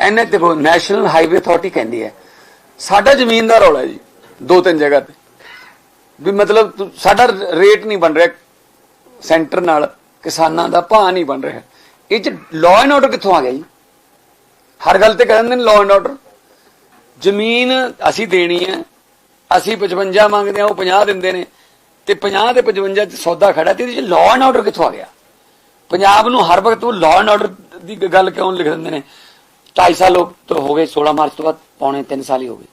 NH ਦੇਖੋ national highway authority ਕਹਿੰਦੀ ਹੈ, ਸਾਡਾ ਜ਼ਮੀਨ ਦਾ ਰੌਲਾ ਜੀ, ਦੋ ਤਿੰਨ ਜਗ੍ਹਾ ਤੇ। ਵੀ ਮਤਲਬ ਸਾਡਾ ਰੇਟ ਨਹੀਂ ਬਣ ਰਿਹਾ, ਸੈਂਟਰ ਨਾਲ ਕਿਸਾਨਾਂ ਦਾ ਭਾਅ ਨਹੀਂ ਬਣ ਰਿਹਾ। ਇਹ ਚ ਲਾਅ ਐਂਡ ਆਰਡਰ ਕਿੱਥੋਂ ਆ ਗਿਆ ਜੀ? ਹਰ ਗੱਲ ਤੇ ਕਹਿੰਦੇ ਨੇ ਲਾਅ ਐਂਡ ਆਰਡਰ ਜ਼ਮੀਨ ਅਸੀਂ ਦੇਣੀ ਹੈ, ਅਸੀਂ 55 ਮੰਗਦੇ ਆ ਉਹ 50 ਦਿੰਦੇ ਨੇ। ਤੇ 50 ਤੇ 55 ਚ ਸੌਦਾ ਖੜਾ ਤੇ ਇਹਦੇ ਚ ਲਾਅ ਐਂਡ ਆਰਡਰ ਕਿੱਥੋਂ ਆ ਗਿਆ? ਪੰਜਾਬ ਨੂੰ ਹਰ ਵਕਤ ਉਹ ਲਾਅ ਐਂਡ ਆਰਡਰ ਦੀ ਗੱਲ ਕਿਉਂ ਲਿਖ ਦਿੰਦੇ ਨੇ? 2.5 ਸਾਲ ਤੋਂ ਹੋ ਗਏ 16 ਮਾਰਚ ਤੋਂ ਬਾਅਦ ਪੌਣੇ 3 ਸਾਲ ਹੀ ਹੋ ਗਏ।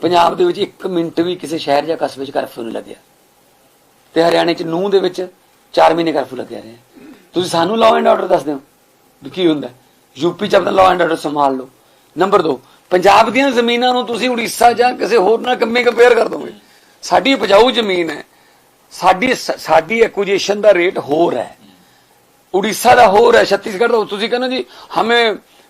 ਪੰਜਾਬ ਦੇ ਵਿੱਚ 1 ਮਿੰਟ ਵੀ ਕਿਸੇ ਸ਼ਹਿਰ ਜਾਂ ਕਸਬੇ 'ਚ ਕਰਫਿਊ ਨਹੀਂ ਲੱਗਿਆ। ਤੇ ਹਰਿਆਣੇ 'ਚ ਨੂਹ ਦੇ ਵਿੱਚ 4 ਮਹੀਨੇ ਕਰਫਿਊ ਲੱਗਿਆ ਰਿਹਾ ਤੁਸੀਂ ਸਾਨੂੰ ਲਾਅ ਐਂਡ ਆਰਡਰ ਦੱਸ ਦਿਓ ਵੀ ਕੀ ਹੁੰਦਾ ਯੂਪੀ 'ਚ ਆਪਣਾ ਲਾਅ ਐਂਡ ਆਰਡਰ ਸੰਭਾਲ ਲਓ। ਨੰਬਰ 2 ਪੰਜਾਬ ਦੀਆਂ ਜ਼ਮੀਨਾਂ ਨੂੰ ਤੁਸੀਂ ਉੜੀਸਾ ਜਾਂ ਕਿਸੇ ਹੋਰ ਨਾਲ ਕੰਮੇ ਕੰਪੇਅਰ ਕਰ ਦੋਗੇ। ਸਾਡੀ ਉਪਜਾਊ ਜ਼ਮੀਨ ਹੈ। ਸਾਡੀ ਸਾਡੀ ਐਕੁਜੀਸ਼ਨ ਦਾ ਰੇਟ ਹੋਰ ਹੈ। ਉੜੀਸਾ ਦਾ ਹੋਰ ਹੈ, ਛੱਤੀਸਗੜ੍ਹ ਦਾ ਤੁਸੀਂ ਕਹਿੰਦੇ ਜੀ, ਹਮੇ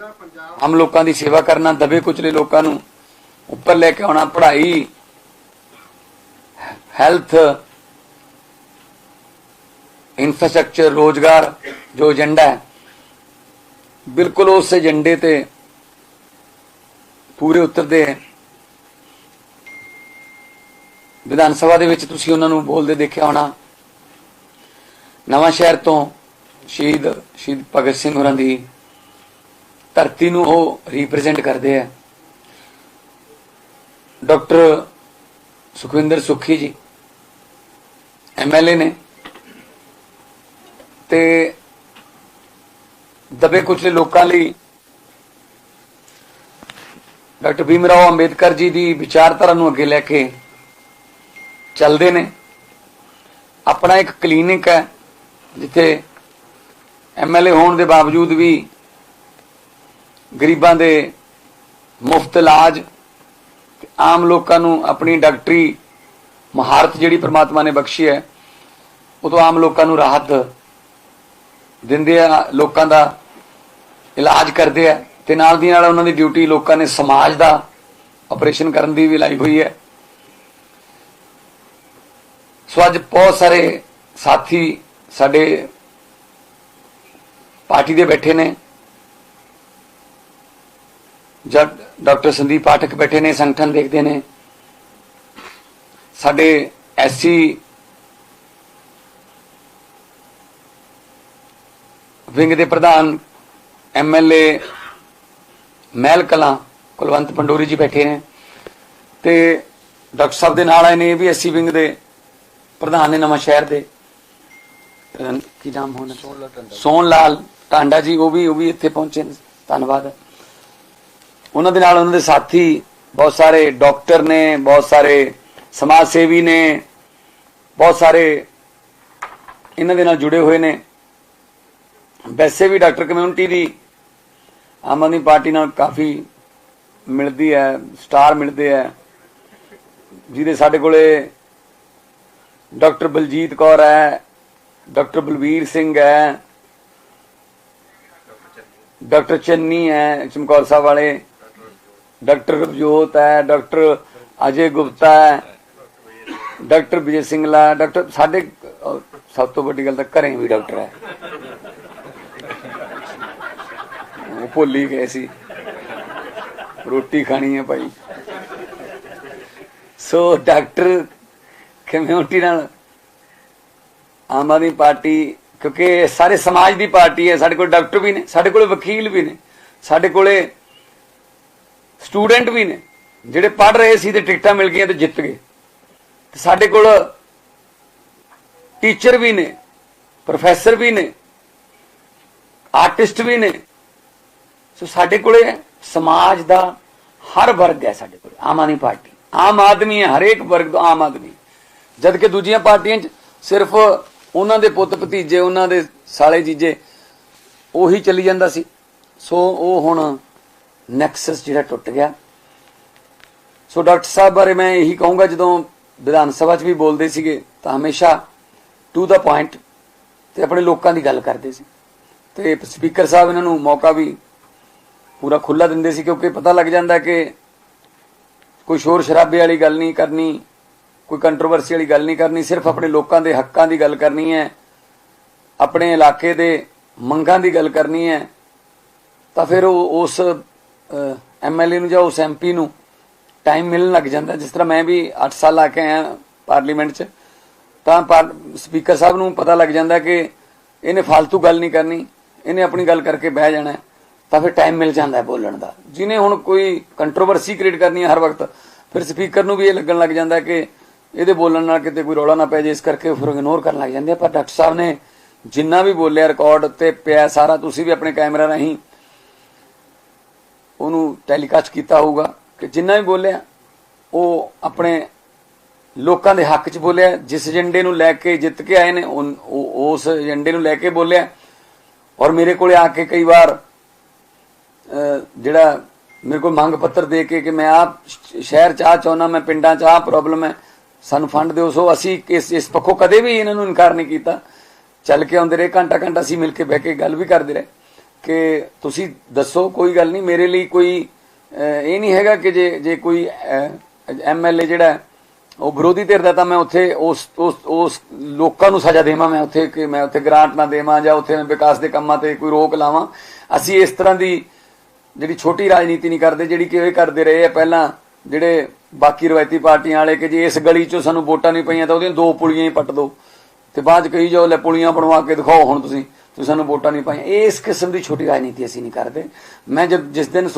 ਆਮ ਲੋਕਾਂ ਦੀ ਸੇਵਾ ਕਰਨਾ, ਦਬੇ ਕੁਚਲੇ ਲੋਕਾਂ ਨੂੰ ਉੱਪਰ ਲੈ ਕੇ ਆਉਣਾ, ਪੜ੍ਹਾਈ, ਹੈਲਥ, ਇਨਫਰਾਸਟ੍ਰਕਚਰ, ਰੋਜ਼ਗਾਰ ਜੋ ਏਜੰਡਾ ਹੈ, ਬਿਲਕੁਲ ਉਸ ਏਜੰਡੇ ਤੇ ਪੂਰੇ ਉਤਰਦੇ ਹੈ। ਵਿਧਾਨ ਸਭਾ ਦੇ ਵਿੱਚ ਤੁਸੀਂ ਉਹਨਾਂ ਨੂੰ ਬੋਲਦੇ ਦੇਖਿਆ ਹੋਣਾ। ਨਵਾਂ ਸ਼ਹਿਰ ਤੋਂ ਸ਼ਹੀਦ ਸ਼ਹੀਦ ਭਗਤ ਸਿੰਘ ਹੋਰਾਂ ਦੀ ਧਰਤੀ ਨੂੰ ਉਹ ਰਿਪਰੈਜ਼ੈਂਟ ਕਰਦੇ ਆ। ਡਾਕਟਰ ਸੁਖਵਿੰਦਰ ਸੁਖੀ ਜੀ ਐਮਐਲਏ ਨੇ ਤੇ ਦਬੇ ਕੁਚਲੇ ਲੋਕਾਂ ਲਈ ਡਾਕਟਰ ਭੀਮ ਰਾਓ ਅੰਬੇਦਕਰ ਜੀ ਦੀ ਵਿਚਾਰਧਾਰਾ ਨੂੰ ਅੱਗੇ ਲੈ ਕੇ ਚੱਲਦੇ ਨੇ। ਆਪਣਾ ਇੱਕ ਕਲੀਨਿਕ ਹੈ, ਜਿੱਥੇ ਐਮਐਲਏ ਹੋਣ ਦੇ ਬਾਵਜੂਦ ਵੀ ਗਰੀਬਾਂ ਦੇ ਮੁਫਤ ਇਲਾਜ ਤੇ ਆਮ ਲੋਕਾਂ ਨੂੰ ਆਪਣੀ ਡਾਕਟਰੀ ਮਹਾਰਤ ਜਿਹੜੀ ਪ੍ਰਮਾਤਮਾ ਨੇ ਬਖਸ਼ੀ ਹੈ, ਉਹ ਤੋਂ ਆਮ ਲੋਕਾਂ ਨੂੰ ਰਾਹਤ ਦਿੰਦੇ ਆ, ਲੋਕਾਂ ਦਾ ਇਲਾਜ ਕਰਦੇ ਆ ਤੇ ਨਾਲ ਦੀ ਨਾਲ ਉਹਨਾਂ ਦੀ ਡਿਊਟੀ ਲੋਕਾਂ ਨੇ ਸਮਾਜ ਦਾ ਆਪਰੇਸ਼ਨ ਕਰਨ ਦੀ ਵੀ ਲਾਈ ਹੋਈ ਹੈ। ਸੋ ਅੱਜ ਬਹੁਤ ਸਾਰੇ ਸਾਥੀ ਸਾਡੇ ਪਾਰਟੀ ਦੇ ਬੈਠੇ ਨੇ। ਡਾਕਟਰ ਸੰਦੀਪ ਪਾਠਕ ਬੈਠੇ ਨੇ ਸੰਗਠਨ ਦੇਖਦੇ ਨੇ। ਸਾਡੇ ਐਸਸੀ ਵਿੰਗ ਦੇ ਪ੍ਰਧਾਨ ਐਮਐਲਏ ਮਹਿਲ ਕਲਾਂ ਕੁਲਵੰਤ ਪੰਡੋਰੀ ਜੀ ਬੈਠੇ ਨੇ। ਤੇ ਡਾਕਟਰ ਸਾਹਿਬ ਦੇ ਨਾਲ ਆਏ ਨੇ ਵੀ ਐਸਸੀ ਵਿੰਗ ਦੇ ਪ੍ਰਧਾਨ ਨੇ ਨਵਾਂ ਸ਼ਹਿਰ ਦੇ। ਕੀ ਨਾਮ ਹੋਣਾ? ਸੋਨ ਲਾਲ ਟਾਂਡਾ ਜੀ ਉਹ ਵੀ ਉਹ ਵੀ ਇੱਥੇ ਪਹੁੰਚੇ ਨੇ। ਧੰਨਵਾਦ। ਉਹਨਾਂ ਦੇ ਨਾਲ ਉਹਨਾਂ ਦੇ ਸਾਥੀ, ਬਹੁਤ ਸਾਰੇ ਡਾਕਟਰ ਨੇ, ਬਹੁਤ ਸਾਰੇ ਸਮਾਜ ਸੇਵੀ ਨੇ, ਬਹੁਤ ਸਾਰੇ ਇਹਨਾਂ ਦੇ ਨਾਲ ਜੁੜੇ ਹੋਏ ਨੇ। ਵੈਸੇ ਵੀ ਡਾਕਟਰ ਕਮਿਊਨਿਟੀ ਦੀ ਆਮ ਆਦਮੀ ਪਾਰਟੀ ਨਾਲ ਕਾਫੀ ਮਿਲਦੀ ਹੈ, ਸਟਾਰ ਮਿਲਦੇ ਹੈ। ਜਿਹਦੇ ਸਾਡੇ ਕੋਲੇ ਡਾਕਟਰ ਬਲਜੀਤ ਕੌਰ ਹੈ, ਡਾਕਟਰ ਬਲਵੀਰ ਸਿੰਘ ਹੈ, ਡਾਕਟਰ ਚੰਨੀ ਹੈ, ਚਮਕੌਰ ਸਾਹਿਬ ਵਾਲੇ। ਡਾਕਟਰ ਗੁਰਜੋਤ ਹੈ, ਡਾਕਟਰ ਅਜੇ ਗੁਪਤਾ ਹੈ, ਡਾਕਟਰ ਵਿਜੇ ਸਿੰਘਲਾ ਡਾਕਟਰ ਸਾਡੇ ਸਭ ਤੋਂ ਵੱਡੀ ਗੱਲ ਤਾਂ ਘਰੇ ਵੀ ਡਾਕਟਰ ਹੈ। ਉਹ ਭੁੱਲ ਗਏ ਸੀ। ਰੋਟੀ ਖਾਣੀ ਹੈ ਭਾਈ। ਸੋ ਡਾਕਟਰ ਕਮਿਊਨਿਟੀ ਨਾਲ ਆਮ ਆਦਮੀ ਪਾਰਟੀ, ਕਿਉਂਕਿ ਸਾਰੇ ਸਮਾਜ ਦੀ ਪਾਰਟੀ ਹੈ, ਸਾਡੇ ਕੋਲ ਡਾਕਟਰ ਵੀ ਨੇ, ਸਾਡੇ ਕੋਲ ਵਕੀਲ ਵੀ ਨੇ, ਸਾਡੇ ਕੋਲੇ ਸਟੂਡੈਂਟ ਵੀ ਨੇ, ਜਿਹੜੇ ਪੜ ਰਹੇ ਸੀ ਤੇ ਟਿਕਟਾਂ ਮਿਲ ਗਈਆਂ ਤੇ ਜਿੱਤ ਗਏ। ਤੇ ਸਾਡੇ ਕੋਲ ਟੀਚਰ ਵੀ ਨੇ, ਪ੍ਰੋਫੈਸਰ ਵੀ ਨੇ, ਆਰਟਿਸਟ ਵੀ ਨੇ। ਸੋ ਸਾਡੇ ਕੋਲੇ ਸਮਾਜ ਦਾ ਹਰ ਵਰਗ ਹੈ ਸਾਡੇ ਕੋਲ, ਆਮ ਆਦਮੀ ਪਾਰਟੀ। ਆਮ ਆਦਮੀ ਹੈ, ਹਰੇਕ ਵਰਗ ਦਾ ਆਮ ਆਦਮੀ। ਜਦ ਕਿ ਦੂਜੀਆਂ ਪਾਰਟੀਆਂ 'ਚ ਸਿਰਫ ਉਹਨਾਂ ਦੇ ਪੁੱਤ ਭਤੀਜੇ, ਉਹਨਾਂ ਦੇ ਸਾਲੇ ਜੀਜੇ, ਉਹੀ ਚੱਲੀ ਜਾਂਦਾ ਸੀ। ਸੋ ਉਹ ਹੁਣ ਨੈਕਸਸ ਜਿਹੜਾ ਟੁੱਟ ਗਿਆ। ਸੋ ਡਾਕਟਰ ਸਾਹਿਬ ਬਾਰੇ ਮੈਂ ਇਹੀ ਕਹੂੰਗਾ, ਜਦੋਂ ਵਿਧਾਨ ਸਭਾ 'ਚ ਵੀ ਬੋਲਦੇ ਸੀਗੇ, ਤਾਂ ਹਮੇਸ਼ਾ ਟੂ ਦਾ ਪੁਆਇੰਟ ਤੇ ਆਪਣੇ ਲੋਕਾਂ ਦੀ ਗੱਲ ਕਰਦੇ ਸੀ। ਤੇ ਸਪੀਕਰ ਸਾਹਿਬ ਇਹਨਾਂ ਨੂੰ ਮੌਕਾ ਵੀ ਪੂਰਾ ਖੁੱਲਾ ਦਿੰਦੇ ਸੀ, ਕਿਉਂਕਿ ਪਤਾ ਲੱਗ ਜਾਂਦਾ ਕਿ ਕੋਈ ਸ਼ੋਰ ਸ਼ਰਾਬੇ ਵਾਲੀ ਗੱਲ ਨਹੀਂ ਕਰਨੀ, ਕੋਈ ਕੰਟਰੋਵਰਸੀ ਵਾਲੀ ਗੱਲ ਨਹੀਂ ਕਰਨੀ, ਸਿਰਫ ਆਪਣੇ ਲੋਕਾਂ ਦੇ ਹੱਕਾਂ ਦੀ ਗੱਲ ਕਰਨੀ ਹੈ, ਆਪਣੇ ਇਲਾਕੇ ਦੇ ਮੰਗਾਂ ਦੀ ਗੱਲ ਕਰਨੀ ਹੈ, ਤਾਂ ਫਿਰ ਉਹ ਉਸ ਐਮਐਲਏ ਨੂੰ ਜਾਂ ਉਸ ਐਮਪੀ ਨੂੰ ਟਾਈਮ ਮਿਲਣ ਲੱਗ ਜਾਂਦਾ। ਜਿਸ ਤਰ੍ਹਾਂ ਮੈਂ ਵੀ 8 ਸਾਲ ਲਾ ਕੇ ਆਇਆ ਪਾਰਲੀਮੈਂਟ 'ਚ, ਤਾਂ ਸਪੀਕਰ ਸਾਹਿਬ ਨੂੰ ਪਤਾ ਲੱਗ ਜਾਂਦਾ ਕਿ ਇਹਨੇ ਫालतू ਗੱਲ ਨਹੀਂ ਕਰਨੀ, ਇਹਨੇ ਆਪਣੀ ਗੱਲ ਕਰਕੇ ਬਹਿ ਜਾਣਾ ਤਾਂ ਫਿਰ ਟਾਈਮ ਮਿਲ ਜਾਂਦਾ ਬੋਲਣ ਦਾ। ਜਿਨੇ ਹੁਣ ਕੋਈ ਕੰਟਰੋਵਰਸੀ ਕ੍ਰੀਏਟ ਕਰਨੀ ਹੈ ਹਰ ਵਕਤ, ਫਿਰ ਸਪੀਕਰ ਨੂੰ ਵੀ ਇਹ ਲੱਗਣ ਲੱਗ ਜਾਂਦਾ ਕਿ ਇਹਦੇ ਬੋਲਣ ਨਾਲ ਕਿਤੇ ਕੋਈ ਰੌਲਾ ਨਾ ਪੈ ਜੇ ਇਸ ਕਰਕੇ ਫਿਰ ਇਗਨੋਰ ਕਰਨ ਲੱਗ ਜਾਂਦੇ ਆ। ਪਰ ਡਾਕਟਰ ਸਾਹਿਬ ਨੇ ਜਿੰਨਾ ਵੀ ਬੋਲਿਆ ਰਿਕਾਰਡ ਤੇ ਪਿਆ ਸਾਰਾ, ਤੁਸੀਂ ਵੀ ਆਪਣੇ ਕੈਮਰਾ ਰਾਹੀਂ ਉਹਨੂੰ ਟੈਲੀਕਾਸਟ ਕੀਤਾ ਹੋਊਗਾ ਕਿ ਜਿੰਨਾ ਵੀ ਬੋਲਿਆ, ਉਹ ਆਪਣੇ ਲੋਕਾਂ ਦੇ ਹੱਕ 'ਚ ਬੋਲਿਆ, ਜਿਸ ਏਜੰਡੇ ਨੂੰ ਲੈ ਕੇ ਜਿੱਤ ਕੇ ਆਏ ਨੇ ਉਸ ਏਜੰਡੇ ਨੂੰ ਲੈ ਕੇ ਬੋਲਿਆ। ਔਰ ਮੇਰੇ ਕੋਲੇ ਆ ਕੇ ਕਈ ਵਾਰ ਜਿਹੜਾ ਮੇਰੇ ਕੋਲ ਮੰਗ ਪੱਤਰ ਦੇ ਕੇ ਕਿ ਮੈਂ ਆਪ ਸ਼ਹਿਰ ਚ ਆ ਚਾਹੁੰਦਾ, ਮੈਂ ਪਿੰਡਾਂ ਚ ਆ ਪ੍ਰੋਬਲਮ ਹੈ, ਸਾਨੂੰ ਫੰਡ ਦਿਓ। ਸੋ ਅਸੀਂ ਇਸ ਇਸ ਪੱਖੋਂ ਕਦੇ ਵੀ ਇਹਨਾਂ ਨੂੰ ਇਨਕਾਰ ਨਹੀਂ ਕੀਤਾ। ਚੱਲ ਕੇ ਆਉਂਦੇ ਰਹੇ ਘੰਟਾ ਘੰਟਾ ਅਸੀਂ ਮਿਲ ਕੇ ਬਹਿ ਕੇ ਗੱਲ ਵੀ ਕਰਦੇ ਰਹੇ। ਕਿ ਤੁਸੀਂ ਦੱਸੋ, ਕੋਈ ਗੱਲ ਨਹੀਂ, ਮੇਰੇ ਲਈ ਕੋਈ ਇਹ ਨਹੀਂ ਹੈਗਾ ਕਿ ਜੇ ਜੇ ਕੋਈ ਐਮਐਲਏ ਜਿਹੜਾ ਉਹ ਵਿਰੋਧੀ ਧਿਰ ਦਾ, ਤਾਂ ਮੈਂ ਉੱਥੇ ਉਸ ਉਸ ਉਸ ਲੋਕਾਂ ਨੂੰ ਸਜ਼ਾ ਦੇਵਾਂ, ਮੈਂ ਉੱਥੇ ਕਿ ਮੈਂ ਉੱਥੇ ਗ੍ਰਾਂਟ ਨਾ ਦੇਵਾਂ ਜਾਂ ਉੱਥੇ ਮੈਂ ਵਿਕਾਸ ਦੇ ਕੰਮਾਂ ਤੇ ਕੋਈ ਰੋਕ ਲਾਵਾਂ। ਅਸੀਂ ਇਸ ਤਰ੍ਹਾਂ ਦੀ ਜਿਹੜੀ ਛੋਟੀ ਰਾਜਨੀਤੀ ਨਹੀਂ ਕਰਦੇ, ਜਿਹੜੀ ਕਿ ਇਹ ਕਰਦੇ ਰਹੇ ਆ ਪਹਿਲਾਂ, ਜਿਹੜੇ ਬਾਕੀ ਰਵਾਇਤੀ ਪਾਰਟੀਆਂ ਵਾਲੇ ਕਿ ਜੇ ਇਸ ਗਲੀ 'ਚੋਂ ਸਾਨੂੰ ਵੋਟਾਂ ਨਹੀਂ ਪਈਆਂ, ਤਾਂ ਉਹਦੀਆਂ ਦੋ ਪੁਲੀਆਂ ਹੀ ਪੱਟ ਦਿਓ। ਤੇ ਬਾਅਦ 'ਚ ਕਹੀ ਜਾਓ, ਲੈ ਪੁਲੀਆਂ ਬਣਵਾ ਕੇ ਦਿਖਾਓ ਹੁਣ ਤੁਸੀਂ। ਤੁਸੀਂ ਸਾਨੂੰ ਵੋਟਾਂ ਨਹੀਂ ਪਾਈਆਂ। ਇਹ ਇਸ ਕਿਸਮ ਦੀ ਛੋਟੀ ਰਾਜਨੀਤੀ ਅਸੀਂ ਨਹੀਂ ਕਰਦੇ। ਮੈਂ ਜਦ ਜਿਸ ਦਿਨ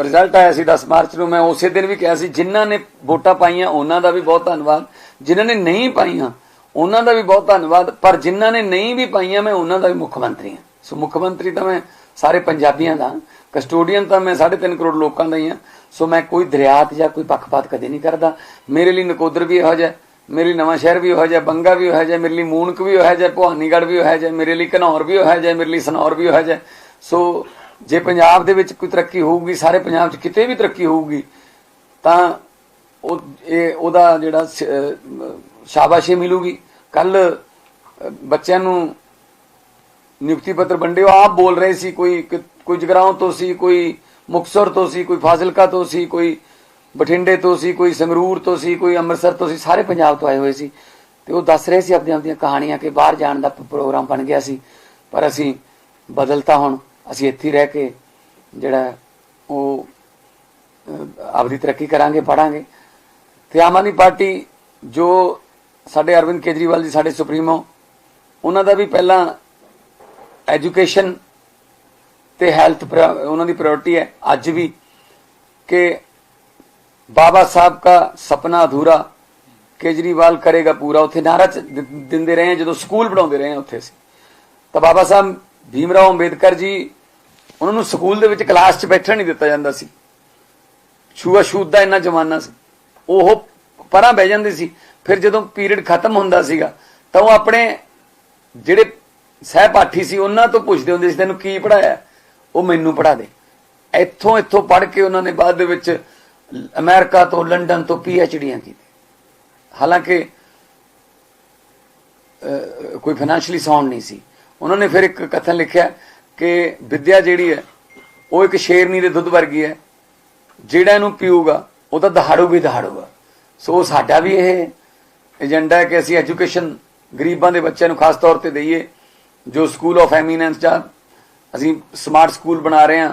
ਰਿਜ਼ਲਟ ਆਇਆ ਸੀ 10 ਮਾਰਚ ਨੂੰ, ਮੈਂ ਉਸੇ ਦਿਨ ਵੀ ਕਿਹਾ ਸੀ, ਜਿਨ੍ਹਾਂ ਨੇ ਵੋਟਾਂ ਪਾਈਆਂ, ਉਹਨਾਂ ਦਾ ਵੀ ਬਹੁਤ ਧੰਨਵਾਦ। ਜਿਨ੍ਹਾਂ ਨੇ ਨਹੀਂ ਪਾਈਆਂ, ਉਹਨਾਂ ਦਾ ਵੀ ਬਹੁਤ ਧੰਨਵਾਦ। ਪਰ ਜਿਨ੍ਹਾਂ ਨੇ ਨਹੀਂ ਵੀ ਪਾਈਆਂ, ਮੈਂ ਉਹਨਾਂ ਦਾ ਵੀ ਮੁੱਖ ਮੰਤਰੀ ਹਾਂ। ਸੋ ਮੁੱਖ ਮੰਤਰੀ ਤਾਂ ਮੈਂ ਸਾਰੇ ਪੰਜਾਬੀਆਂ ਦਾ, ਕਸਟੋਡੀਅਨ ਤਾਂ ਮੈਂ 3.5 ਕਰੋੜ ਲੋਕਾਂ ਦਾ ਹੀ ਹਾਂ। ਸੋ ਮੈਂ ਕੋਈ ਦਰਿਆਤ ਜਾਂ ਕੋਈ ਪੱਖਪਾਤ ਕਦੇ ਨਹੀਂ ਕਰਦਾ। ਮੇਰੇ ਲਈ ਨਕੋਦਰ ਵੀ ਇਹੋ ਜਿਹਾ ਮੇਰੇ ਲਈ ਨਵਾਂ ਸ਼ਹਿਰ ਵੀ ਇਹੋ ਜਿਹਾ, ਬੰਗਾ ਵੀ ਇਹੋ ਜਿਹਾ, ਮੇਰੇ ਲਈ ਮੂਨਕ ਵੀ ਇਹੋ ਜਿਹਾ, ਭਵਾਨੀਗੜ੍ਹ ਵੀ ਇਹੋ ਜਿਹਾ, ਮੇਰੇ ਲਈ ਘਨੌਰ ਵੀ ਇਹੋ ਜਿਹਾ, ਮੇਰੇ ਲਈ ਸਨੌਰ ਵੀ ਇਹੋ ਜਿਹਾ। ਸੋ ਜੇ ਪੰਜਾਬ ਦੇ ਵਿੱਚ ਕੋਈ ਤਰੱਕੀ ਹੋਊਗੀ, ਸਾਰੇ ਪੰਜਾਬ 'ਚ ਕਿਤੇ ਵੀ ਤਰੱਕੀ ਹੋਊਗੀ, ਤਾਂ ਉਹ, ਇਹ ਉਹਦਾ ਜਿਹੜਾ ਸ਼ਾਬਾਸ਼ੀ ਮਿਲੂਗੀ। ਕੱਲ ਬੱਚਿਆਂ ਨੂੰ ਨਿਯੁਕਤੀ ਪੱਤਰ ਵੰਡਿਓ। ਆਪ ਬੋਲ ਰਹੇ ਸੀ, ਕੋਈ ਕਿ- ਕੋਈ ਜਗਰਾਉਂ ਤੋਂ ਸੀ, ਕੋਈ ਮੁਕਤਸਰ ਤੋਂ ਸੀ, ਕੋਈ ਫਾਜ਼ਿਲਕਾ ਤੋਂ ਸੀ, ਕੋਈ ਬਠਿੰਡੇ ਤੋਂ ਸੀ, ਕੋਈ ਸੰਗਰੂਰ ਤੋਂ ਸੀ, ਕੋਈ ਅੰਮ੍ਰਿਤਸਰ ਤੋਂ ਸੀ, ਸਾਰੇ ਪੰਜਾਬ ਤੋਂ ਆਏ ਹੋਏ ਸੀ। ਤੇ ਉਹ ਦੱਸ ਰਹੇ ਸੀ ਆਪਣੀਆਂ ਆਪਣੀਆਂ ਕਹਾਣੀਆਂ ਕਿ ਬਾਹਰ ਜਾਣ ਦਾ ਪ੍ਰੋਗਰਾਮ ਬਣ ਗਿਆ ਸੀ। ਪਰ ਅਸੀਂ ਬਦਲਤਾ ਹੁਣ, ਅਸੀਂ ਇੱਥੇ ਰਹਿ ਕੇ ਜਿਹੜਾ ਉਹ ਆਪਦੀ ਤਰੱਕੀ ਕਰਾਂਗੇ ਪੜਾਂਗੇ ਤੇ ਆਮ ਆਦਮੀ ਪਾਰਟੀ ਜੋ ਸਾਡੇ ਅਰਵਿੰਦ ਕੇਜਰੀਵਾਲ ਜੀ, ਸਾਡੇ ਸੁਪਰੀਮੋ, ਉਹਨਾਂ ਦਾ ਵੀ ਪਹਿਲਾਂ ਐਜੂਕੇਸ਼ਨ ਤੇ ਹੈਲਥ ਉਹਨਾਂ ਦੀ ਪ੍ਰਾਇੋਰਟੀ ਹੈ। ਅੱਜ ਵੀ ਕਿ ਬਾਬਾ ਸਾਹਿਬ ਦਾ ਸੁਪਨਾ ਅਧੂਰਾ ਕੇਜਰੀਵਾਲ ਕਰੇਗਾ ਪੂਰਾ। ਉੱਥੇ ਨਾਰਾ ਚ- ਦਿੰਦੇ ਰਹੇ, ਜਦੋਂ ਸਕੂਲ ਪੜਾਉਂਦੇ ਰਹੇ ਉੱਥੇ ਸੀ ਤਾਂ ਬਾਬਾ ਸਾਹਿਬ ਭੀਮਰਾਓ ਅੰਬੇਦਕਰ ਜੀ, ਉਹਨਾਂ ਨੂੰ ਸਕੂਲ ਦੇ ਵਿੱਚ ਕਲਾਸ 'ਚ ਬੈਠਣ ਨਹੀਂ ਦਿੱਤਾ ਜਾਂਦਾ ਸੀ। ਛੂਆ ਛੂਤ ਦਾ ਇੰਨਾ ਜ਼ਮਾਨਾ ਸੀ। ਉਹ ਪਰਾਂ ਬਹਿ ਜਾਂਦੇ ਸੀ। ਫਿਰ ਜਦੋਂ ਪੀਰੀਅਡ ਖਤਮ ਹੁੰਦਾ ਸੀਗਾ, ਤਾਂ ਉਹ ਆਪਣੇ ਜਿਹੜੇ ਸਹਿਪਾਠੀ ਸੀ, ਉਹਨਾਂ ਤੋਂ ਪੁੱਛਦੇ ਹੁੰਦੇ ਸੀ, ਤੈਨੂੰ ਕੀ ਪੜਾਇਆ ਉਹ ਮੈਨੂੰ ਪੜਾ ਦੇ। ਇੱਥੋਂ ਇੱਥੋਂ ਪੜ੍ਹ ਕੇ ਉਹਨਾਂ ਨੇ ਬਾਅਦ ਦੇ ਵਿੱਚ ਅਮਰੀਕਾ ਤੋਂ ਲੰਡਨ ਤੋਂ ਪੀ ਐੱਚ ਡੀਆਂ ਕੀਤੀ ਹਾਲਾਂਕਿ ਕੋਈ ਫਾਈਨੈਂਸ਼ਲੀ ਸਾਊਂਡ ਨਹੀਂ ਸੀ। ਉਹਨਾਂ ਨੇ ਫਿਰ ਇੱਕ ਕਥਨ ਲਿਖਿਆ ਕਿ ਵਿਦਿਆ ਜਿਹੜੀ ਹੈ, ਉਹ ਇੱਕ ਸ਼ੇਰਨੀ ਦੇ ਦੁੱਧ ਵਰਗੀ ਹੈ। ਜਿਹੜਾ ਇਹਨੂੰ ਪੀਊਗਾ, ਉਹ ਤਾਂ ਦਹਾੜੂ ਵੀ ਦਹਾੜੂਗਾ। ਸੋ ਸਾਡਾ ਵੀ ਇਹ ਏਜੰਡਾ ਹੈ ਕਿ ਅਸੀਂ ਐਜੂਕੇਸ਼ਨ ਗਰੀਬਾਂ ਦੇ ਬੱਚਿਆਂ ਨੂੰ ਖਾਸ ਤੌਰ ਤੇ ਦਈਏ, ਜੋ ਸਕੂਲ ਆਫ ਐਮੀਨੈਂਸ ਜਾਂ ਅਸੀਂ ਸਮਾਰਟ ਸਕੂਲ ਬਣਾ ਰਹੇ ਹਾਂ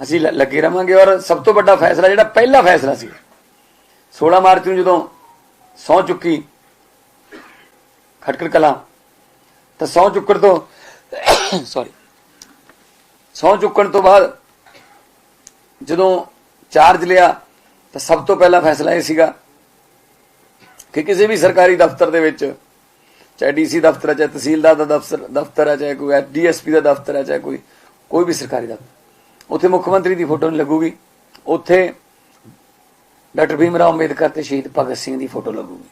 ਅਸੀਂ ਲੱਗੇ ਰਵਾਂਗੇ ਔਰ ਸਭ ਤੋਂ ਵੱਡਾ ਫੈਸਲਾ ਜਿਹੜਾ ਪਹਿਲਾ ਫੈਸਲਾ ਸੀ 16 ਮਾਰਚ ਨੂੰ ਜਦੋਂ ਸੌ ਚੁੱਕੀ ਖਟਕੜ ਕਲਾਂ, ਤਾਂ ਸੌ ਚੁੱਕਣ ਤੋਂ ਸੌਰੀ ਸੌ ਚੁੱਕਣ ਤੋਂ ਬਾਅਦ ਜਦੋਂ ਚਾਰਜ ਲਿਆ, ਤਾਂ ਸਭ ਤੋਂ ਪਹਿਲਾ ਫੈਸਲਾ ਇਹ ਸੀਗਾ ਕਿ ਕਿਸੇ ਵੀ ਸਰਕਾਰੀ ਦਫ਼ਤਰ ਦੇ ਵਿੱਚ, ਚਾਹੇ ਡੀਸੀ ਦਫ਼ਤਰ ਹੈ, ਚਾਹੇ ਤਹਿਸੀਲਦਾਰ ਦਾ ਦਫ਼ਤਰ ਦਫ਼ਤਰ ਹੈ, ਚਾਹੇ ਕੋਈ ਡੀਐਸਪੀ ਦਾ ਦਫ਼ਤਰ ਹੈ, ਚਾਹੇ ਕੋਈ ਕੋਈ ਵੀ ਸਰਕਾਰੀ ਦਫ਼ਤਰ ਉੱਥੇ ਮੁੱਖ ਮੰਤਰੀ ਦੀ ਫੋਟੋ ਨਹੀਂ ਲੱਗੂਗੀ। ਉੱਥੇ ਡਾਕਟਰ ਭੀਮ ਰਾਓ ਅੰਬੇਦਕਰ ਤੇ ਸ਼ਹੀਦ ਭਗਤ ਸਿੰਘ ਦੀ ਫੋਟੋ ਲੱਗੂਗੀ।